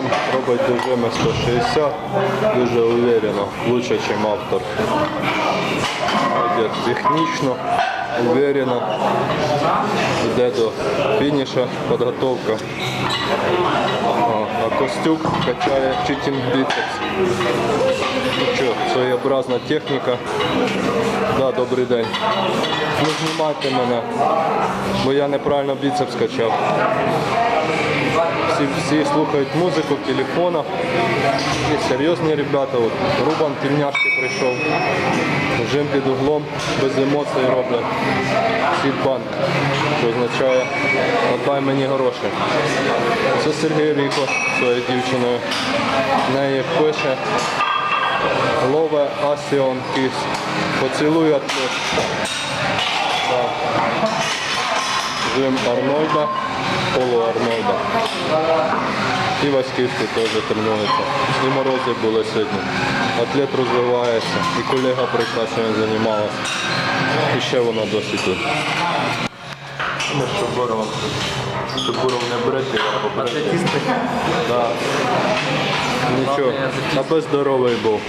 кілограм, робить дожими 160, дуже уверенно, лучше, ніж автор. Йде технічно, уверенно, йде до фініша підготовка. А Костюк качає читінг біцепс. Ну що, своєобразна техніка. Да, добрий день. Не знімайте мене, бо я неправильно біцепс качав. Всі, всі слухають музику в телефонах. І серйозні ребята, от Рубан тільняшки прийшов. Жим під углом, без емоцій роблять. Сідбанк, що означає отдай мені гроші. Це Сергій Ріко своєю дівчиною. Неї пише Лове Асіон Кіс. Поцілуй. Так. Жим Арнольда, Полу Арнольда. І Васьківський теж тренується. І морози були сьогодні. Атлет розвивається. І колега прийшла, що він займалася. І ще вона досі тут. Ми з Шубуровим. Шубуров не брити, а побрити. Да. Нічого, аби здоровий був.